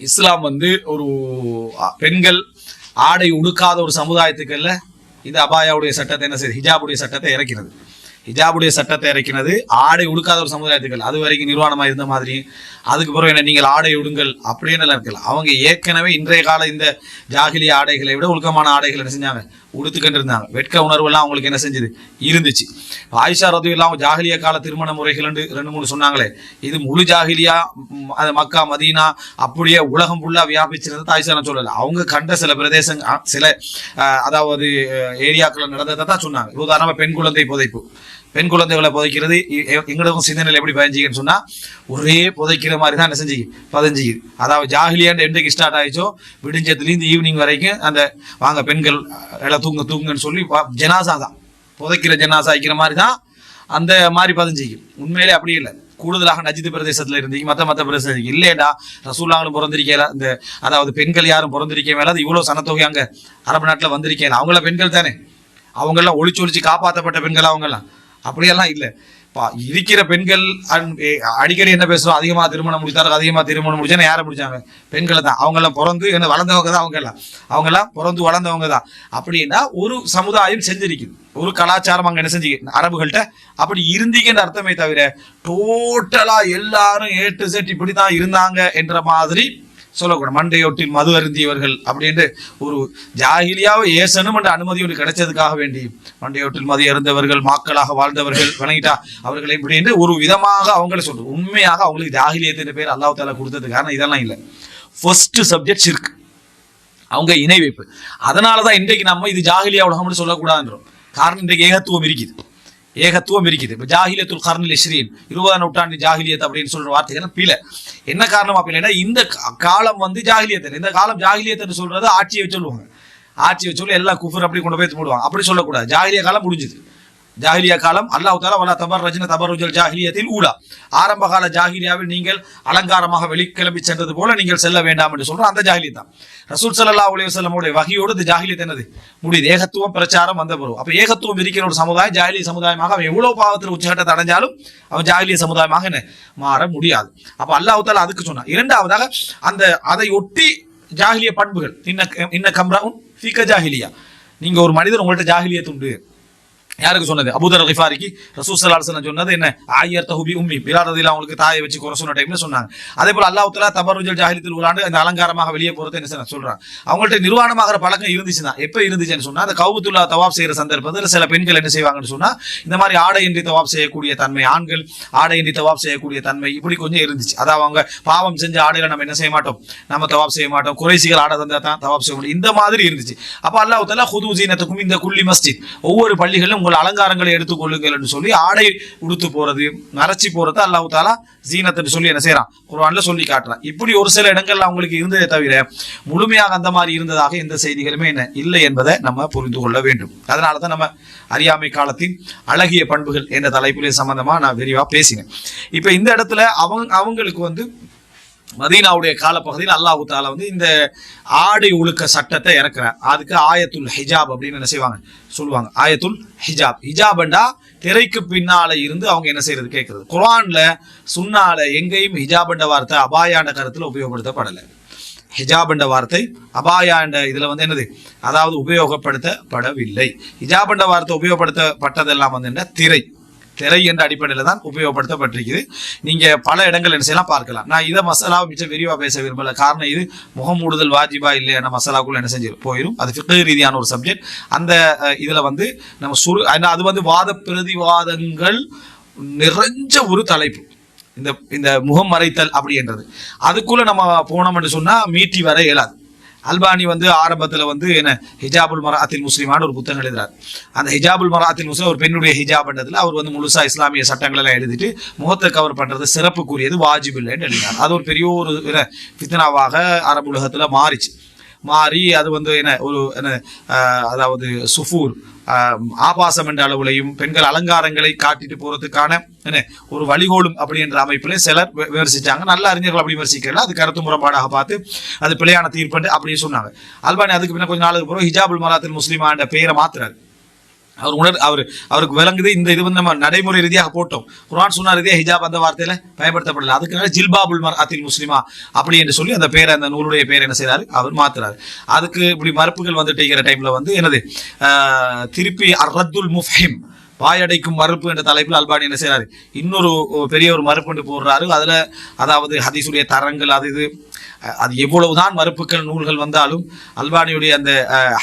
இஸ்லாம் வந்து ஒரு பெண்கள் ஆடை உடுக்காத ஒரு சமுதாயத்துக்குள்ள இந்த அபாயாவுடைய சட்டத்தை என்ன செய்யுது ஹிஜாபுடைய சட்டத்தை இறக்கிறது. ஹிஜாபுடைய சட்டத்தை இறக்கினது ஆடை உடுக்காத ஒரு சமுதாயத்துக்கள் அது வரைக்கும் நிர்வாணமாக இருந்த மாதிரி அதுக்கு பிறகு என்ன நீங்கள் ஆடை உடுங்கள் அப்படின்னு எல்லாம் இருக்கல அவங்க ஏற்கனவே இன்றைய கால இந்த ஜாகிலிய ஆடைகளை விட ஒழுக்கமான ஆடைகள் என்ன செஞ்சாங்க? உடுத்துக்கிட்டு இருந்தாங்க வெட்க உணர்வு எல்லாம் அவங்களுக்கு என்ன செஞ்சது? இருந்துச்சு. ஆயிஷா ரது இல்லாமல் ஜாகிலிய கால திருமண முறைகள் ரெண்டு மூணு சொன்னாங்களே. இது முழு ஜாகிலியா அது மக்கா மதீனா அப்படியே உலகம் ஃபுல்லா வியாபிச்சிருந்தது ஆயிஷா நான் சொல்லல. அவங்க கண்ட சில பிரதேசங்க சில அஹ், அதாவது ஏரியாக்கள் நடந்ததை தான் சொன்னாங்க. உதாரணமா பெண் குழந்தை புதைப்பு. பெண் குழந்தைகளை புதைக்கிறது. எ- எங்களுக்கும் சிந்தனையில் எப்படி பதிஞ்சிக்கன்னு சொன்னால் ஒரே புதைக்கிற மாதிரி தான் என்ன செஞ்சு பதிஞ்சிக்குது அதாவது ஜாகிலியாண்டு என்றைக்கு ஸ்டார்ட் ஆகிச்சோ விடிஞ்சத்துலேருந்து ஈவினிங் வரைக்கும் அந்த வாங்க பெண்கள் எல்லாம் தூங்க தூங்குன்னு சொல்லி ஜனாசா தான். புதைக்கிற ஜனாசா வைக்கிற மாதிரி தான் அந்த மாதிரி பதிஞ்சிக்கு. உண்மையிலே அப்படி இல்லை. கூடுதலாக நஜித் பிரதேசத்தில் இருந்தீங்க மற்ற மற்ற பிரதேசம் இல்லையடா ரசூல்லாங்களும் பிறந்திருக்கல இந்த அதாவது பெண்கள் யாரும் பிறந்திருக்க மேலே அது இவ்வளவு சனத்தொகை அங்கே அரபு நாட்டில் வந்திருக்கேன் அவங்கள பெண்கள் தானே. அவங்கெல்லாம் ஒளிச்சு ஒளிச்சு காப்பாற்றப்பட்ட பெண்கள் அவங்கெல்லாம். அப்படியெல்லாம் இல்லை. பா இருக்கிற பெண்கள் அடிக்கடி என்ன பேசுறோம் அதிகமாக திருமணம் முடித்தார்கள் அதிகமாக திருமணம் முடிச்சாங்க யாரை முடிச்சாங்க? பெண்களை தான். அவங்கெல்லாம் பிறந்து என்ன வளர்ந்தவங்க தான் அவங்கெல்லாம் அவங்கெல்லாம் பிறந்து வளர்ந்தவங்க தான். அப்படின்னா ஒரு சமுதாயம் செஞ்சிருக்குது. ஒரு கலாச்சாரம் அங்கே என்ன செஞ்சு அரபுகள்கிட்ட அப்படி இருந்தீங்கன்ற அர்த்தமே தவிர டோட்டலாக எல்லாரும் ஏ டு செட் இப்படிதான் இருந்தாங்க என்ற மாதிரி சொல்லக்கூடாது மண்டையொட்டில் மது அருந்தியவர்கள் அப்படின்ட்டு ஒரு ஜாகிலியாவை ஏசனும் என்ற அனுமதி ஒன்று கிடைச்சதுக்காக வேண்டி மண்டையொட்டில் மது அருந்தவர்கள் மாக்களாக வாழ்ந்தவர்கள் வணங்கிட்டா அவர்களை இப்படின்னு ஒரு விதமாக அவங்கள சொல்றது. உண்மையாக அவங்களுக்கு ஜாகிலியத்தின் பேர் அல்லாஹ் தாலா கொடுத்தது காரணம் இதெல்லாம் இல்லை. ஃபர்ஸ்ட் சப்ஜெக்ட் இருக்கு அவங்க இணை வைப்பு. அதனால தான் இன்றைக்கு நம்ம இது ஜாகிலியா உலகம்னு சொல்லக்கூடாதுன்றோம். காரணம் இன்றைக்கு ஏகத்துவம் இருக்குது. ஏகத்துவம் இருக்குது. இப்போ ஜாகிலியத்துல் கர்னில் இஸ்ரீன் இருபதாம் நூற்றாண்டு ஜாகிலியத் அப்படின்னு சொல்ற வார்த்தைகள் பீல என்ன காரணம் அப்படின்னா இந்த காலம் வந்து ஜாகிலியத்தன் இந்த காலம் ஜாகிலியத்தன் சொல்றது ஆட்சியை சொல்லுவாங்க. ஆட்சியை சொல்லி எல்லா குஃபர் அப்படி கொண்டு போய் போடுவாங்க. அப்படி சொல்லக்கூடாது. ஜாகிலிய காலம் முடிஞ்சுது. ஜாகிலியா காலம் அல்லாஹ் தாலா வல்லா தபர் ரஜின தபருஜல் ஜாகிலியத்தில் ஊடா. ஆரம்ப கால ஜாகிலியாவில் நீங்கள் அலங்காரமாக வெளிக்கிளம்பி சென்றது போல நீங்கள் செல்ல வேண்டாம் என்று சொல்ற அந்த ஜாகிலியத் தான். ரசூல் சல்லா உலக செல்லமுடைய வகையோடு இந்த ஜாகிலியத் என்னது? முடியுது. ஏகத்துவம் பிரச்சாரம் வந்த பிறகு. அப்ப ஏகத்துவம் இருக்கிற ஒரு சமுதாயம் ஜாகிலிய சமுதாயமாக அவன் எவ்வளவு பாவத்தில் உச்சகட்டத்தை அடைஞ்சாலும் அவன் ஜாகிலிய சமுதாயமாக என்ன? மாற முடியாது. அப்ப அல்லாஹ் தாலா அதுக்கு சொன்னான். இரண்டாவதாக அந்த அதை ஒட்டி ஜாகிலிய பண்புகள். இன்ன இன்ன கம்ராவும் ஃபீக்க ஜாகிலியா நீங்க ஒரு மனிதர் உங்கள்கிட்ட ஜாகிலியத்து உண்டு யாருக்கு சொன்னது? அபுதர் கிஃபாரிக்கு ரசூல் ஸல்லல்லாஹு சொன்னது என்ன? ஆயர் தஹுபி உம்மி. பிலால் அவங்களுக்கு தாயை வச்சு குறை சொன்ன டைம்ல சொன்னாங்க. அதே போல அல்லாஹ் தலா தபருஜல் ஜாகிலத்தில் உள்ளாண்டு அந்த அலங்காரமாக வெளியே போறது என்ன செய்ய சொல்றாங்க. அவங்கள்ட்ட நிர்வாணமாகிற பழக்கம் இருந்துச்சுன்னா எப்ப இருந்துச்சுன்னு சொன்னா அந்த கவுபத்துல்லா தவாப் செய்யற சந்தர்ப்பத்தில் சில பெண்கள் என்ன செய்வாங்கன்னு சொன்னா இந்த மாதிரி ஆடையின்றி தவாப் செய்யக்கூடிய தன்மை ஆண்கள் ஆடையின்றி தவாப் செய்யக்கூடிய தன்மை இப்படி கொஞ்சம் இருந்துச்சு. அதாவது அவங்க பாவம் செஞ்ச ஆடைகளை நம்ம என்ன செய்ய மாட்டோம்? நம்ம தவாப் செய்ய மாட்டோம். குறைசிகள் ஆடை தந்தா தான் தவாப் செய்ய முடியும். இந்த மாதிரி இருந்துச்சு. அப்ப அல்லாஹ் தலா ஹுது ஜீனத்துக்கும் இந்த குள்ளி மஸ்ஜித் ஒவ்வொரு பள்ளிகளிலும் உங்கள் அலங்காரங்களை எடுத்துக்கொள்ளுங்கள் என்று சொல்லி ஆடை உடுத்து போறது மறைச்சி போறது அல்லாஹ் தாலா ஜீனத்துன்னு சொல்லி என்ன செய்யறான் குர்ஆன்ல சொல்லி காட்டுறான். இப்படி ஒரு சில இடங்கள்ல அவங்களுக்கு இருந்ததே தவிர முழுமையாக அந்த மாதிரி இருந்ததாக எந்த செய்திகளுமே என்ன இல்லை என்பதை நம்ம புரிந்து கொள்ள வேண்டும். அதனால தான் நம்ம அறியாமை காலத்தின் அழகிய பண்புகள் என்ற தலைப்பிலே சம்பந்தமா நான் விரிவா பேசினேன். இப்ப இந்த இடத்துல அவங்க அவங்களுக்கு வந்து மதீனாவுடைய காலப்பகுதியில் அல்லாஹு தாலா வந்து இந்த ஆடை ஒழுக்க சட்டத்தை இறக்குறார். அதுக்கு ஆயத்துல் ஹிஜாப் அப்படின்னு என்ன செய்வாங்க? சொல்லுவாங்க. ஆயத்துல் ஹிஜாப். ஹிஜாப்ண்டா திரைக்கு பின்னால இருந்து அவங்க என்ன செய்யறது? கேட்கறது குரான்ல சுன்னால எங்கேயும் ஹிஜாபண்ட வார்த்தை அபாயாண்ட கருத்துல உபயோகப்படுத்தப்படலை. ஹிஜாப் என்ற வார்த்தை அபாயா என்ற இதுல வந்து என்னது? அதாவது உபயோகப்படுத்தப்படவில்லை. ஹிஜாப் என்ற வார்த்தை உபயோகப்படுத்தப்பட்டதெல்லாம் வந்து என்ன? திரை. திரை என்ற அடிப்படையில் தான் உபயோகப்படுத்தப்பட்டிருக்குது. நீங்கள் பல இடங்கள் என்ன செய்யலாம் பார்க்கலாம். நான் இதை மசாலாவை மிச்சம் விரிவாக பேச விரும்பல. காரணம் இது முகமூடுதல் வாஜிபா இல்லை நம்ம மசாலாக்குள்ள என்ன செஞ்சு போயிடும் அது ஃபிqh ரீதியான ஒரு சப்ஜெக்ட் அந்த இதில் வந்து நம்ம சுரு அது வந்து வாத பிரதிவாதங்கள் நிறைஞ்ச ஒரு தலைப்பு. இந்த இந்த முகம் மறைத்தல் அப்படின்றது. அதுக்குள்ளே நம்ம போனோம்னு சொன்னால் மீட்டி வர இயலாது. அல்பானி வந்து ஆரம்பத்தில் வந்து என்ன ஹிஜாபுல் மராத்தில் முஸ்லீமான ஒரு புத்தகம் எழுதுறார். அந்த ஹிஜாபுல் மராத்தில் முஸ்லீம் ஒரு பெண்ணுடைய ஹிஜாப்ன்றதுல அவர் வந்து முழுசா இஸ்லாமிய சட்டங்கள் எல்லாம் எழுதிட்டு முகத்தை கவர் பண்ணுறது சிறப்புக்குரியது வாஜிப் இல்லைன்னு எழுதினார். அது ஒரு பெரிய ஒரு என்ன, ஃபித்னாவாக அரபு உலகத்தில் மாறிச்சு. மாறி அது வந்து என்ன ஒரு என்ன அதாவது சுஃபூர் ஆபாசம் என்ற அளவுலையும் பெண்கள் அலங்காரங்களை காட்டிட்டு போறதுக்கான என்ன ஒரு வழிகோலும் அப்படின்ற அமைப்பில் சிலர் வி- விமர்சிச்சாங்க. நல்ல அறிஞர்கள் அப்படி விமர்சிக்கல. அது கருத்து முரண்பாடாக பார்த்து அது பிழையான தீர்ப்பு அப்படின்னு சொன்னாங்க. அல்பானி அதுக்கு பின்ன கொஞ்ச நாளுக்கு பிறகு ஹிஜாபுல் மராத்தில் முஸ்லிமா என்ற பெயரை மாத்துறாரு. அவர் உணர் அவர் அவருக்கு விளங்குது. இந்த இது வந்து நம்ம நடைமுறை ரீதியாக போட்டோம். குரான் சுன்னா ரீதியாக ஹிஜாப் அந்த வார்த்தையில பயன்படுத்தப்படல. அதுக்காக ஜில்பாபுல் மர் அத்தில் முஸ்லிமா அப்படி என்று சொல்லி அந்த பேரை அந்த நூலுடைய பேர் என்ன செய்றாரு? அவர் மாத்துறாரு. அதுக்கு இப்படி மறுப்புகள் வந்துட்டு இருக்கிற டைம்ல வந்து என்னது? திருப்பி அர்ரத்துல் முஃபிம் வாயடைக்கும் மறுப்பு என்ற தலைப்பில் அல்பானி என்ன செய்கிறார் இன்னொரு பெரிய ஒரு மறுப்பு என்று போடுறாரு. அதுல அதாவது ஹதீஸுடைய தரங்கள் அது இது. அது எவ்வளவுதான் மறுப்புக்கள் நூல்கள் வந்தாலும் அல்பானியுடைய அந்த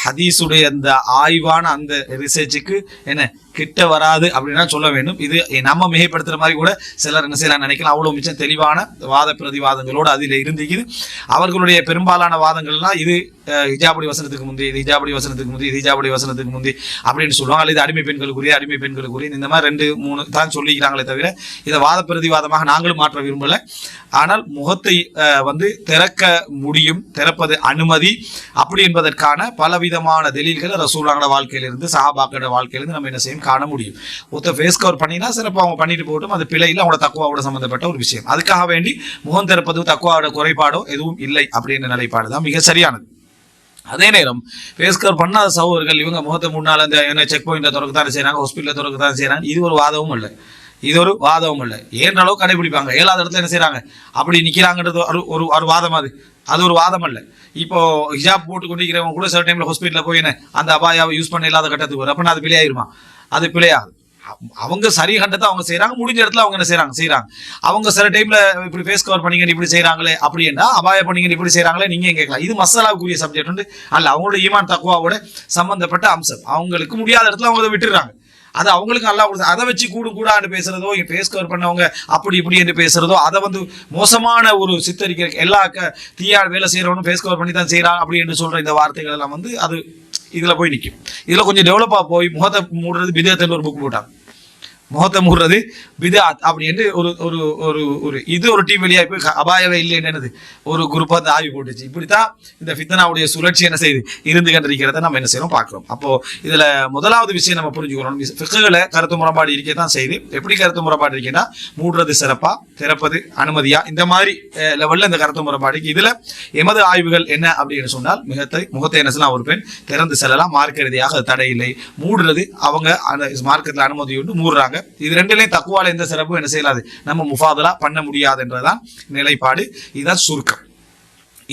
ஹதீஸுடைய அந்த ஆய்வான அந்த ரிசர்ச்சுக்கு என்ன கிட்ட வராது அப்படின்னா சொல்ல வேண்டும். இது நம்ம மிகைப்படுத்துற மாதிரி கூட சிலர் என்ன செய்யலாம் நினைக்கலாம். அவ்வளவு மிச்சம் தெளிவான வாத பிரதிவாதங்களோடு அதில் இருந்துக்குது அவர்களுடைய பெரும்பாலான வாதங்கள்லாம் இது ஹிஜாபடி வசனத்துக்கு முந்தி இது ஹிஜாபடி வசனத்துக்கு முந்தி இது ஹிஜாபடி வசனத்துக்கு முந்தி அப்படின்னு சொல்லுவாங்க. அல்லது அடிமை பெண்களுக்குரிய அடிமை பெண்களுக்குரிய இந்த மாதிரி ரெண்டு மூணு தான் சொல்லிக்கிறாங்களே தவிர இதை வாத பிரதிவாதமாக நாங்களும் மாற்ற விரும்பல. ஆனால் முகத்தை வந்து திறக்க முடியும் திறப்பது அனுமதி. அப்படி என்பதற்கான பலவிதமான தெளில்களை ரசூலாங்களோட வாழ்க்கையிலிருந்து சஹாபாக்களோட வாழ்க்கையிலிருந்து நம்ம என்ன செய்யும் காண முடியும். ஒருத்தர் ஃபேஸ் கவர் பண்ணினா சிறப்பாக அவங்க பண்ணிட்டு போட்டும் அது பிழையில் அவங்களோட தக்குவாவோட சம்மந்தப்பட்ட ஒரு விஷயம். அதுக்காக வேண்டி முகம் திறப்பது தக்குவாவோட குறைபாடோ எதுவும் இல்லை அப்படின்ற நிலைப்பாடு தான் மிக சரியானது. அதே நேரம் ஃபேஸ் கவர் பண்ணாத சகோதரர்கள் இவங்க முகத்தை முன்னால் அந்த என்ன செக் பாயிண்ட்டை திறக்க தானே செய்கிறாங்க ஹாஸ்பிட்டலில் திறக்க தானே செய்கிறாங்க இது ஒரு வாதமும் இல்லை. இது ஒரு வாதமும் இல்லை. ஏன்ற அளவு கடைபிடிப்பாங்க ஏழாவது இடத்துல என்ன செய்றாங்க? அப்படி நிற்கிறாங்கன்றது ஒரு ஒரு ஒரு வாதம் அது. அது ஒரு வாதம் அல்ல. இப்போ ஹிஜாப் போட்டு கொண்டிருக்கிறவங்க கூட சில டைமில் ஹாஸ்பிட்டலில் போய் என்ன அந்த அபாயாவை யூஸ் பண்ண இல்லாத கட்டத்துக்கு வரும் அப்படின்னா அது பிழையாயிருமா? அது பிழையாது அவங்க சரி கண்டத்தை அவங்க செய்யறாங்க முடிஞ்ச இடத்துல அவங்க என்ன செய்யறாங்க செய்யறாங்க அவங்க சில டைம்ல இப்படி ஃபேஸ் கவர் பண்ணீங்க இப்படி செய்யறாங்களே அப்படின்னா அபாய பண்ணீங்க இப்படி செய்யறாங்களே நீங்க கேட்கலாம். இது மசாலாவுக்குரிய சப்ஜெக்ட் வந்து அல்ல அவங்களோட ஈமான் தக்குவாவோட சம்பந்தப்பட்ட அம்சம். அவங்களுக்கு முடியாத இடத்துல அவங்க அதை விட்டுறாங்க அது அவங்களுக்கு நல்லா கொடுத்து அதை வச்சு கூடு கூடான்னு பேசுறதோ ஃபேஸ் கவர் பண்ணவங்க அப்படி இப்படி என்று பேசுறதோ அதை வந்து மோசமான ஒரு சித்தரிக்கிற எல்லா க- தீயா வேலை செய்யறவனும் ஃபேஸ் கவர் பண்ணி தான் செய்யறான் அப்படின்னு சொல்ற இந்த வார்த்தைகள் எல்லாம் வந்து அது இதுல போய் நிற்கும் இதுல கொஞ்சம் டெவலப்பாக போய் முகத்தை மூடுறது விதத்தில் ஒரு புக் போட்டாங்க முகத்தை மூடுறது பிதாத் அப்படி என்று ஒரு ஒரு ஒரு ஒரு இது ஒரு டீம் வெளியாக போய் அபாயவே இல்லை என்னது? ஒரு குரூப்பாக வந்து ஆய்வு போட்டுச்சு. இப்படித்தான் இந்த ஃபித்தனாவுடைய சுழற்சி என்ன செய்யுது? இருந்து கண்டிருக்கிறத நம்ம என்ன செய்யறோம்? பார்க்குறோம். அப்போ இதுல முதலாவது விஷயம் நம்ம புரிஞ்சுக்கிறோம் ஃபிக்குகளை கருத்து முறைப்பாடு இருக்க தான் செய்யுது. எப்படி கருத்து முறைப்பாடு இருக்கேன்னா மூடுறது சிறப்பா திறப்பது அனுமதியா? இந்த மாதிரி லெவல்ல இந்த கருத்து முறைப்பாடு இதுல எமது ஆய்வுகள் என்ன அப்படின்னு சொன்னால் முகத்தை முகத்தை என்ன செய்யலாம்? ஒரு பெண் திறந்து செல்லலாம். மார்க்க ரீதியாக தடை இல்லை மூடுறது அவங்க அந்த மார்க்கத்தில் அனுமதி உண்டு மூடுறாங்க. இது ரெண்டுலையும் தக்குவால எந்த சிறப்பும் என்ன செய்யலாது. நம்ம முஃபாதலா பண்ண முடியாது என்றதான் நிலைப்பாடு. இதுதான் சுருக்கம்.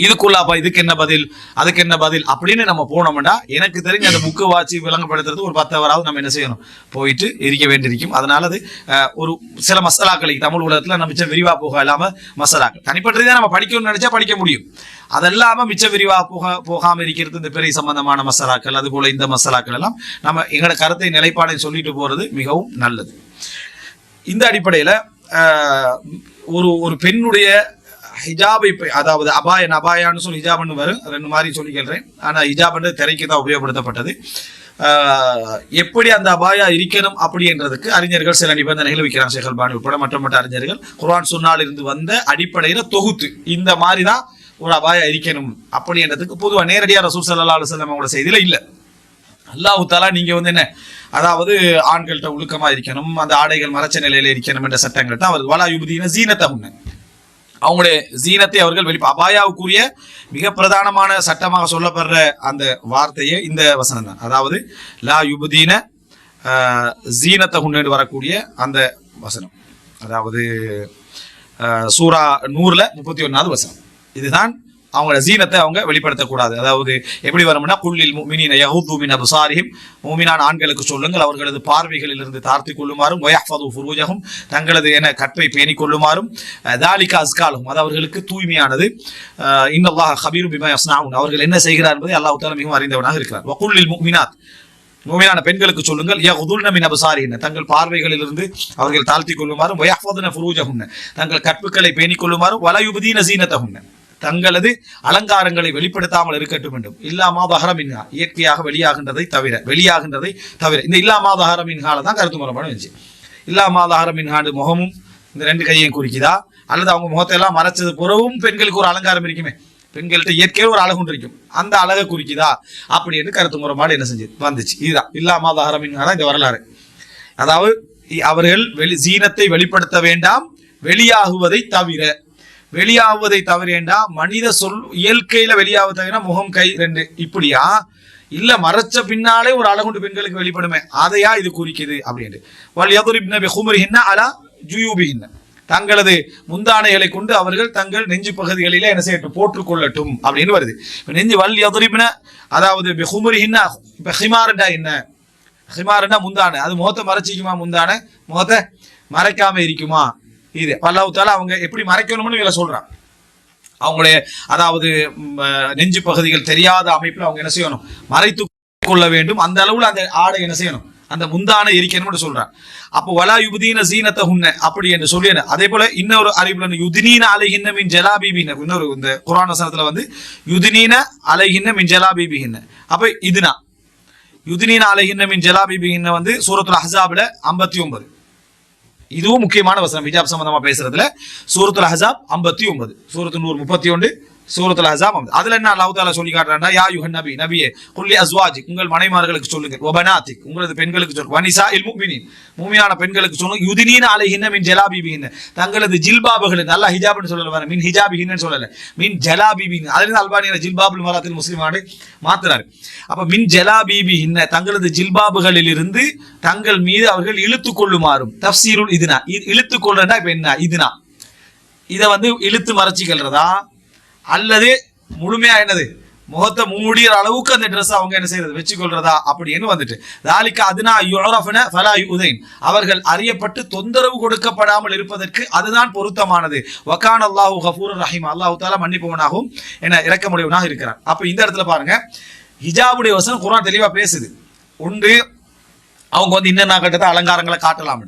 இதுக்குள்ளாப்பா இதுக்கு என்ன பதில்? அதுக்கு என்ன பதில்? அப்படின்னு நம்ம போனோம்னா எனக்கு தெரிஞ்ச அந்த புக்கு வாட்சி விளங்கப்படுத்துறது ஒரு பத்து அவராவது நம்ம என்ன செய்யணும்? போயிட்டு இருக்க வேண்டியிருக்கும். அதனால அது ஒரு சில மசாலாக்களை தமிழ் உலகத்தில் நம்ம மிச்சம் விரிவா போக இல்லாமல் மசாலாக்கள். தனிப்பட்டதான் நம்ம படிக்கணும்னு நினைச்சா படிக்க முடியும். அதெல்லாம மிச்ச விரிவா போக போகாமல் இருக்கிறது இந்த பெரிய சம்பந்தமான மசாலாக்கள் அது போல இந்த மசாலாக்கள் எல்லாம் நம்ம எங்களோட கருத்தை நிலைப்பாடை சொல்லிட்டு போறது மிகவும் நல்லது. இந்த அடிப்படையில் ஒரு ஒரு பெண்ணுடைய ஹிஜாபை அதாவது அபாயன் அபாயான்னு சொல்லி ஹிஜாப்னு வரும். ரெண்டு மாதிரி சொல்லிக்கிறேன் ஆனால் ஹிஜாப்ன்றது திரைக்கு தான் உபயோகப்படுத்தப்பட்டது. எப்படி அந்த அபாயா இருக்கணும் அப்படின்றதுக்கு அறிஞர்கள் சில நிபந்தனைகள் வைக்கிறாங்க. ஷேகல் பாணி உட்பட மற்ற மற்ற அறிஞர்கள். குர்ஆன் சொன்னால் இருந்து வந்த அடிப்படையில் தொகுத்து இந்த மாதிரி தான் ஒரு அபாயா இருக்கணும் அப்படின்றதுக்கு பொதுவாக நேரடியாக ரசூல் சல்லா அலுவலம் அவங்களோட செய்தியில் இல்லை. அல்லாஹ் தாலா வந்து என்ன அதாவது ஆண்கள்கிட்ட ஒழுக்கமாக இருக்கணும் அந்த ஆடைகள் மறைச்ச நிலையில் இருக்கணும் என்ற சட்டங்கள் தான் அவர் வலா யுபதீன சீனத்தை ஒன்று அவங்களுடைய ஜீனத்தை அவர்கள் வெளிப்பா அபாயாவுக்குரிய மிக பிரதானமான சட்டமாக சொல்லப்படுற அந்த வார்த்தையே இந்த வசனம் தான் அதாவது லா யுபுதீன ஜீனத்தை கொண்டு வரக்கூடிய அந்த வசனம். அதாவது சூரா நூறில் முப்பத்தி ஒன்றாவது வசனம். இதுதான் அவங்களோட ஜீனத்தை அவங்க வெளிப்படுத்தக்கூடாது. அதாவது எப்படி வரும்னா குள்ளில் முமினின யஹூது மின் அப்சாரிஹிம். மூமினான ஆண்களுக்கு சொல்லுங்கள் அவர்களது பார்வைகளிலிருந்து தாழ்த்தி கொள்ளுமாறும் வயஹ்ஃபது ஃபுரூஜஹும். தங்களது என கற்பை பேணிக் கொள்ளுமாறும் தாலிகா அஸ்காலும். அது அவர்களுக்கு தூய்மையானது. அஹ், இன்னல்லாஹ் ஹபீரு பிமா யஸ்னாவுன் அவர்கள் என்ன செய்கிறார் என்பதை அல்லாஹ் தஆலா மிகவும் அறிந்தவனாக இருக்கிறார். வகுல்லில் முமினாத் மூமினான பெண்களுக்கு சொல்லுங்கள் யகுதுல்ன மின் அபசாரின தங்கள் பார்வைகளிலிருந்து அவர்கள் தாழ்த்தி கொள்ளுமாறும் வயஹ்ஃபதுன ஃபுரூஜஹுன்ன தங்கள் கற்புகளை பேணிக் கொள்ளுமாறும் வலயுபதீன சீனத்தஹுன்ன தங்களது அலங்காரங்களை வெளிப்படுத்தாமல் இருக்கட்டும் வேண்டும் இல்லாமா பஹரமின்ஹா இயற்கையாக வெளியாகின்றதை தவிர வெளியாகின்றதை தவிர. இந்த இல்லாமா பஹரமின்ஹால தான் கருத்து முறைப்பாடு வந்துச்சு இல்லாமா தஹரமின்ஹாண்டு முகமும் இந்த ரெண்டு கையையும் குறிக்குதா? அல்லது அவங்க முகத்தை எல்லாம் மறைச்சது புறவும் பெண்களுக்கு ஒரு அலங்காரம் இருக்குமே. பெண்கள்கிட்ட இயற்கையாக ஒரு அழகு ஒன்று இருக்கும். அந்த அழகை குறிக்குதா? அப்படின்னு கருத்து முறைப்பாடு என்ன செஞ்சது வந்துச்சு. இதுதான். இல்லாமா தஹரமின்ஹா இந்த வரலாறு. அதாவது இ- அவர்கள் வெளி சீனத்தை வெளிப்படுத்த வேண்டாம் வெளியாகுவதை தவிர வெளியாவதை தவிரேண்டா மனித சொல் இயற்கையில வெளியாவது தவிர முகம் கை ரெண்டு. இப்படியா? இல்ல மறைச்ச பின்னாலே ஒரு அழகுண்டு பெண்களுக்கு வெளிப்படுமே. அதையா இது குறிக்குது அப்படின்ட்டு. வல் யதுரிப்ன பிஹுமரிஹின்ன அலா ஜுயூபிஹின்ன. தங்களது முந்தானைகளை கொண்டு அவர்கள் தங்கள் நெஞ்சு பகுதிகளில என்ன செய்யட்டும்? போற்றுக்கொள்ளட்டும் அப்படின்னு வருது. இப்ப நெஞ்சு வல் யதுரிப்ன அதாவது பிஹுமரிஹின்ன இப்போ ஹிமாரண்டா என்ன? ஹிமாரண்டா முந்தானை. அது முகத்தை மறைச்சிக்குமா முந்தானை? முகத்தை மறைக்காம இருக்குமா? இது. பல்லாவுத்தால அவங்க எப்படி மறைக்கணும்னு இதில் சொல்றான். அவங்களுடைய அதாவது நெஞ்சு பகுதிகள் தெரியாத அமைப்பில் அவங்க என்ன செய்யணும்? மறைத்து கொள்ள வேண்டும். அந்த அளவில் அந்த ஆடை என்ன செய்யணும்? அந்த முந்தான இருக்கணும்னு சொல்றான். அப்போ வலா யுதீன சீனத்த உன்ன அப்படி என்று சொல்லி அதே போல இன்னொரு அறிவுல யுதினீன அலைகின்ன மின் ஜலாபிபின இன்னொரு இந்த குரான் வசனத்துல வந்து யுதினீன அலைகின்ன மின் ஜலாபீபிகின்ன அப்ப இதுனா யுதினீன அலைகின்ன மின் ஜலாபீபிகின்ன வந்து சூரத்துல அஹ்ஸாப்ல ஐம்பத்தி ஒன்பது. இதுவும் முக்கியமான வசனம். ஹிஜாப் சம்பந்தமா பேசுறதுல. சூரத்துல ஹசாப் ஐம்பத்தி ஒன்பது. சூரத்து நூறு முப்பத்தி ஒன்று சூரத்துல அஹ்ஸாப் 50. அதுல என்ன அல்லாஹ் தாலா சொல்லி காட்டுறாண்டா யா யுஹன் நபி நபியே குல்லி அஸ்வாஜி உங்கள் மனைமார்களுக்கு சொல்லுங்க வபனாத்திக் உங்களது பெண்களுக்கு சொல்லுங்க வனிசா இல் முக்மினின் மூமியான பெண்களுக்கு சொல்லுங்க யுதினீன அலைஹின்ன மின் ஜலாபிபிஹின்ன. தங்களது ஜில்பாபுகள் நல்லா ஹிஜாப்னு சொல்லல வர மின் ஹிஜாபிஹின்னு சொல்லல. மின் ஜலாபிபின் அதுல இருந்து அல்பானியில ஜில்பாபுல் மராத்தில் முஸ்லிமாடு மாத்துறாரு. அப்ப மின் ஜலாபிபிஹின்ன தங்களது ஜில்பாபுகளில் இருந்து தங்கள் மீது அவர்கள் இழுத்து கொள்ளுமாறும். தப்சீருள் இதுனா. இ- இழுத்து கொள்றா இப்ப என்ன? இதுனா. இதை வந்து இழுத்து மறைச்சிக்கிறதா அல்லது முழுமையா என்னது? முகத்தை மூடிற அளவுக்கு அந்த ட்ரெஸ் அவங்க என்ன செய்யறது? வச்சுக்கொள்றதா? அப்படின்னு வந்துட்டு. தாலிக்கு அதுனா யுரஃபன ஃபலா யுதைன் அவர்கள் அறியப்பட்டு தொந்தரவு கொடுக்கப்படாமல் இருப்பதற்கு அதுதான் பொருத்தமானது. வக்கான் அல்லாஹு ஹஃபூர் ரஹீம் அல்லாஹு தாலா மன்னிப்பவனாகவும் என்ன இறக்கமுடையவனாக இருக்கிறார். அப்ப இந்த இடத்துல பாருங்க. ஹிஜாபுடைய வசனம் குரான் தெளிவா பேசுது. ஒன்று அவங்க வந்து இன்னென்ன கட்டத்தை அலங்காரங்களை காட்டலாம்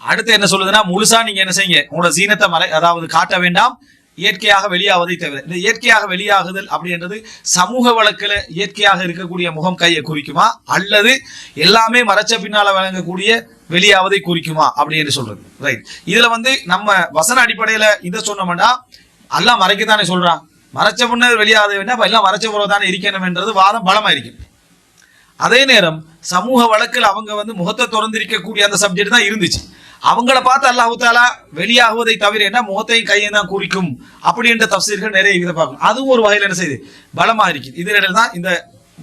அடுத்து என்ன சொல்லுதுன்னா முழுசா நீங்க என்ன செய்யுங்க? உங்களோட சீனத்தை மறை அதாவது காட்ட வேண்டாம். இயற்கையாக வெளியாவதை தவிர இந்த இயற்கையாக வெளியாகுதல் அப்படின்றது சமூக வழக்கில் இயற்கையாக இருக்கக்கூடிய முகம் கையை குறிக்குமா? அல்லது எல்லாமே மறைச்ச பின்னால வழங்கக்கூடிய வெளியாவதை குறிக்குமா? அப்படின்னு சொல்றது. ரைட் இதுல வந்து நம்ம வசன அடிப்படையில இதை சொன்னோம்னா எல்லாம் மறைக்கத்தானே சொல்றான். மறைச்ச பின்னர் வெளியாகாத வேண்டாம் அப்ப எல்லாம் மறைச்ச போல தானே இருக்கணும்ன்றது வாதம் பலமா இருக்கும் அதே நேரம் சமூக வழக்கில் அவங்க வந்து முகத்தை திறந்திருக்கக்கூடிய அந்த சப்ஜெக்ட் தான் இருந்துச்சு. அவங்கள பார்த்து அல்லாஹு தாலா வெளியாகுவதை தவிர என்ன? முகத்தையும் கையும் தான் குறிக்கும். அப்படின்ற தப்சீர்கள் நிறைய இதை பார்க்கணும். அதுவும் ஒரு வகையில் என்ன செய்யுது? பலமாக இருக்குது இதனால தான் இந்த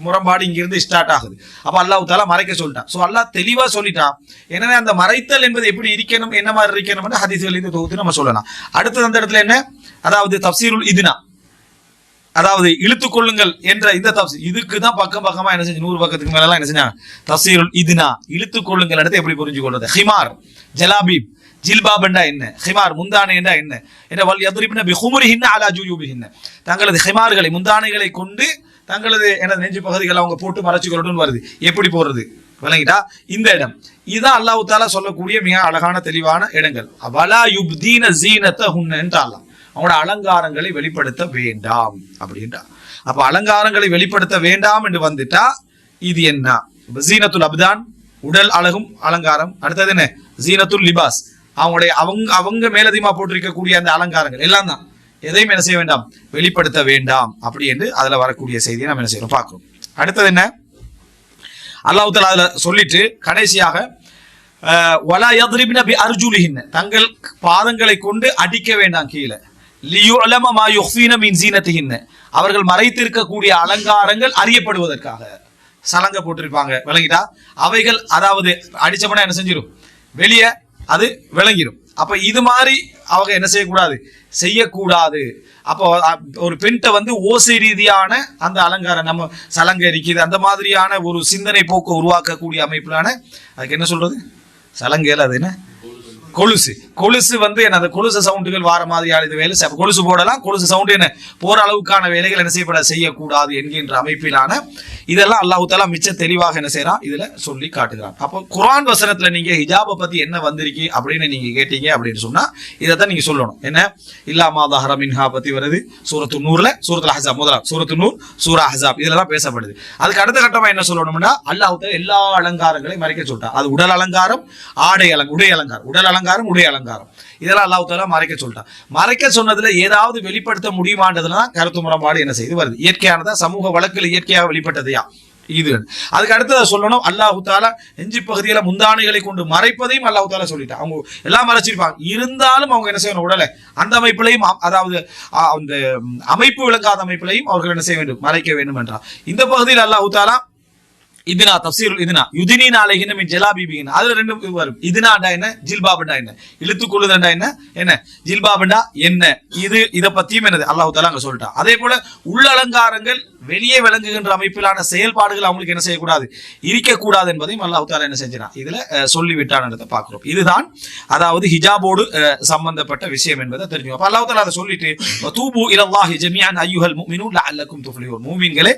முரண்பாடு இங்கிருந்து ஸ்டார்ட் ஆகுது. அப்போ அல்லாஹு தாலா மறைக்க சொல்லிட்டான். ஸோ அல்லாஹ் தெளிவாக சொல்லிட்டான். எனவே அந்த மறைத்தல் என்பது எப்படி இருக்கணும் என்ன மாதிரி இருக்கணும்னு ஹதீஸ்கள் இந்த தொகுத்து நம்ம சொல்லலாம். அடுத்தது அந்த இடத்துல என்ன? அதாவது தப்சீருல் இதுனா. அதாவது இழுத்துக் கொள்ளுங்கள் என்ற இந்த தப்சி இதுக்கு தான் பக்கம் பக்கமா என்ன செஞ்சு நூறு பக்கத்துக்கு மேலாம் என்ன செஞ்சாங்க தப்சீருல் இதுனா. இழுத்துக் கொள்ளுங்கள் இடத்தை எப்படி புரிஞ்சு கொள்வது ஹிமார் ஜலாபீப் ஜில்பாபண்டா என்ன? ஹிமார் முந்தானை என்றா என்ன என்ற வல் யதுரிபின பிஹுமுரிஹின்ன அலா ஜுயூபிஹின்ன. தங்களது ஹிமார்களை முந்தானைகளை கொண்டு தங்களது எனது நெஞ்சு பகுதிகளை அவங்க போட்டு மறைச்சு கொள்ளணும்னு வருது. எப்படி போறது? விளங்கிட்டா? இந்த இடம். இதுதான் அல்லாஹு தாலா சொல்லக்கூடிய மிக அழகான தெளிவான இடங்கள். வலா யுப்தீன ஜீனத்த ஹுன்னன்றாலாம் அவனோட அலங்காரங்களை வெளிப்படுத்த வேண்டாம் அப்படின்றா அப்ப அலங்காரங்களை வெளிப்படுத்த வேண்டாம் என்று வந்துட்டா இது என்ன? ஜீனத்துல் அப்தான் உடல் அழகும் அலங்காரம். அடுத்தது என்ன? ஜீனத்துல் லிபாஸ். அவங்களுடைய அவங்க அவங்க மேலதிகமா போட்டிருக்கக்கூடிய அந்த அலங்காரங்கள் எல்லாம் தான். எதையும் என்ன செய்ய வேண்டாம்? வெளிப்படுத்த வேண்டாம் அப்படி என்று அதுல வரக்கூடிய செய்தியை நம்ம என்ன செய்யறோம்? பார்க்கணும் அடுத்தது என்ன? அல்லாஹ் அதுல சொல்லிட்டு கடைசியாக வலா யத்ரிப்ன பி தங்கள் பாதங்களை கொண்டு அடிக்க வேண்டாம் கீழே. அவர்கள் மறைத்திருக்கக்கூடிய அலங்காரங்கள் அறியப்படுவதற்காக. சலங்க போட்டிருப்பாங்க. விளங்கிட்டா? அவைகள் அதாவது அடிச்சவனா என்ன செஞ்சிடும் வெளியே அது விளங்கிடும் அப்ப இது மாதிரி அவங்க என்ன செய்யக்கூடாது? செய்யக்கூடாது. அப்போ ஒரு பெண்கிட்ட வந்து ஓசை ரீதியான அந்த அலங்காரம் நம்ம சலங்க இருக்குது அந்த மாதிரியான ஒரு சிந்தனை போக்கு உருவாக்கக்கூடிய அமைப்பிலான அதுக்கு என்ன சொல்றது? சலங்கையில் அது என்ன? கொலுசு. கொலுசு வந்து என்ன அந்த கொலுசு சவுண்டுகள் வார மாதிரியான இது வேலை கொலுசு போடலாம். கொலுசு சவுண்டு என்ன? போற அளவுக்கான வேலைகள் என்ன செய்யப்பட செய்யக்கூடாது என்கின்ற அமைப்பிலான இதெல்லாம் அல்லாஹ் தாலா மிச்ச தெளிவாக என்ன செய்யறான் இதுல சொல்லி காட்டுகிறான். அப்போ குரான் வசனத்துல நீங்க ஹிஜாபை பத்தி என்ன வந்திருக்கு அப்படின்னு நீங்க கேட்டீங்க அப்படின்னு சொன்னா இதை தான் நீங்க சொல்லணும். என்ன? இல்லாமா தஹரா மின்ஹா பத்தி வருது. சூரத்து நூறுல சூரத்துல ஹசாப் முதலாம். சூரத்து நூர் சூரா ஹசாப் இதெல்லாம் தான் பேசப்படுது. அதுக்கு அடுத்த கட்டமா என்ன சொல்லணும்னா அல்லாஹ் எல்லா அலங்காரங்களையும் மறைக்க சொல்லிட்டான். அது உடல் அலங்காரம் ஆடை அலங்க உடை அலங்காரம். உடல் அலங்காரம் உடை அலங்காரம். இதெல்லாம் அல்லாஹ் தாலா மறைக்க சொல்லிட்டான். மறைக்க சொன்னதுல ஏதாவது வெளிப்படுத்த முடியுமான்றதுல தான் கருத்து முரண்பாடு என்ன செய்து வருது. இயற்கையானதா? சமூக வழக்கில் இயற்கையாக வெளிப்பட்டதையா? இது. அதுக்கு அடுத்ததை சொல்லணும் அல்லாஹு தாலா நெஞ்சு பகுதியில முந்தானைகளை கொண்டு மறைப்பதையும் அல்லாஹு தாலா சொல்லிட்டான். அவங்க எல்லாம் மறைச்சிருப்பாங்க. இருந்தாலும் அவங்க என்ன செய்யணும்? உடலை. அந்த அமைப்பிலையும் அதாவது அந்த அமைப்பு விளங்காத அமைப்பிலையும் அவர்கள் என்ன செய்ய வேண்டும்? மறைக்க வேண்டும் என்றார் இந்த பகுதியில் அல்லாஹு தாலா இதுனா தப்சீருல் இதுனா. யுதினின் அலைகின மின் ஜலாபிபிகின் அதுல ரெண்டு இது வரும். இதுனாண்டா என்ன? ஜில்பாபண்டா என்ன? இழுத்து கொள்ளுதண்டா என்ன? என்ன? ஜில்பாபண்டா என்ன? இது இதை பத்தியும் என்னது? அல்லாஹ் தாலா அங்க சொல்லிட்டான். அதே போல உள்ளலங்காரங்கள் வெளியே விளங்குகின்ற அமைப்பிலான செயல்பாடுகள் அவங்களுக்கு என்ன செய்யக்கூடாது? இருக்கக்கூடாது என்பதையும் அல்லாஹு தாலா என்ன செஞ்சான் இதுல அஹ், சொல்லிவிட்டான்றதை பார்க்கிறோம். இதுதான் அதாவது ஹிஜாபோடு சம்பந்தப்பட்ட விஷயம் என்பதை தெரிஞ்சுக்கோ அப்ப அல்லாஹு தாலா அதை சொல்லிட்டு தூபு இலல்லாஹி ஜமியான் ஐயுஹல் முஃமினூன் லஅல்லக்கும் துஃப்லிஹூன். மூமின்களே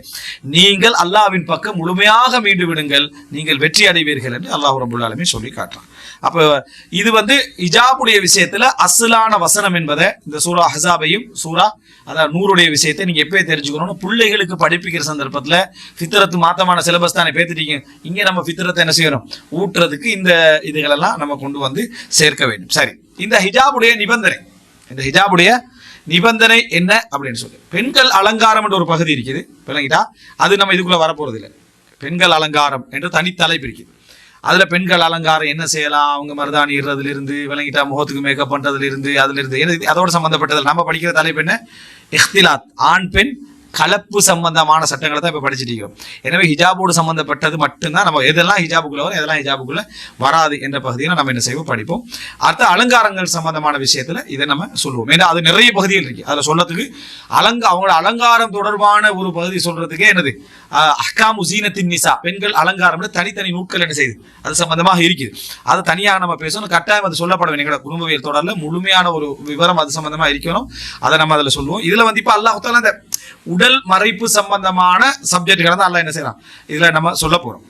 நீங்கள் அல்லாஹ்வின் பக்கம் முழுமையாக மீண்டு விடுங்கள். நீங்கள் வெற்றி அடைவீர்கள் என்று அல்லாஹ் ரபுல்லாலுமே சொல்லி காட்டுறான். அப்ப இது வந்து இஜாபுடைய விஷயத்துல அசலான வசனம் என்பதை இந்த சூரா ஹசாபையும் சூரா அதான் நூறுடைய விஷயத்தை நீங்க எப்பயே தெரிஞ்சுக்கணும்னு பிள்ளைகளுக்கு படிப்பிக்கிற சந்தர்ப்பத்துல ஃபித்ரத்து மாத்தமான சிலபஸ் தானே பேத்துட்டீங்க. இங்க நம்ம ஃபித்ரத்தை என்ன செய்யணும்? ஊட்டுறதுக்கு இந்த இதுகளெல்லாம் நம்ம கொண்டு வந்து சேர்க்க வேண்டும். சரி. இந்த ஹிஜாபுடைய நிபந்தனை. இந்த ஹிஜாபுடைய நிபந்தனை என்ன அப்படின்னு சொல்லி. பெண்கள் அலங்காரம் என்ற ஒரு பகுதி இருக்குது. விளங்கிட்டா? அது நம்ம இதுக்குள்ள வரப்போறது இல்லை பெண்கள் அலங்காரம் என்று தனித்தலை பிரிக்குது. அதுல பெண்கள் அலங்காரம் என்ன செய்யலாம்? அவங்க மருதாணி இடுறதுல இருந்து விளங்கிட்டா முகத்துக்கு மேக்கப் பண்றதுல இருந்து அதுல இருந்து அதோட சம்பந்தப்பட்டது. நம்ம படிக்கிற தலைப்பு என்ன? இஹ்திலாத். ஆண் பெண் கலப்பு சம்பந்தமான சட்டங்களை தான் இப்போ படிச்சுட்டு இருக்கோம். எனவே ஹிஜாபோடு சம்பந்தப்பட்டது மட்டும்தான் நம்ம எதெல்லாம் ஹிஜாபுக்குள்ள வரும் எதெல்லாம் ஹிஜாபுக்குள்ள வராது என்ற பகுதியில் நம்ம என்ன செய்வோம் படிப்போம். அடுத்த அலங்காரங்கள் சம்பந்தமான விஷயத்தில் இதை நம்ம சொல்லுவோம் ஏன்னா அது நிறைய பகுதிகள் இருக்கு. அதில் சொல்றதுக்கு அலங்க அவங்களோட அலங்காரம் தொடர்பான ஒரு பகுதி சொல்றதுக்கே என்னது? அஹ், அஹ்காமு சீனத்தின் நிசா. பெண்கள் அலங்காரம் தனித்தனி நூட்கள் என்ன செய்யுது? அது சம்பந்தமாக இருக்குது. அது தனியாக நம்ம பேசணும். கட்டாயம் அது சொல்லப்பட வேண்டும். எங்களோட குடும்பவியல் தொடரில் முழுமையான ஒரு விவரம் அது சம்பந்தமாக இருக்கணும். அதை நம்ம அதில் சொல்லுவோம் இதில் வந்து இப்போ அல்லாஹ் அந்த உடல் மறைப்பு சம்பந்தமான சப்ஜெக்ட்களை தான் எல்லாம் என்ன செய்யறான்? இதுல நம்ம சொல்ல போறோம்.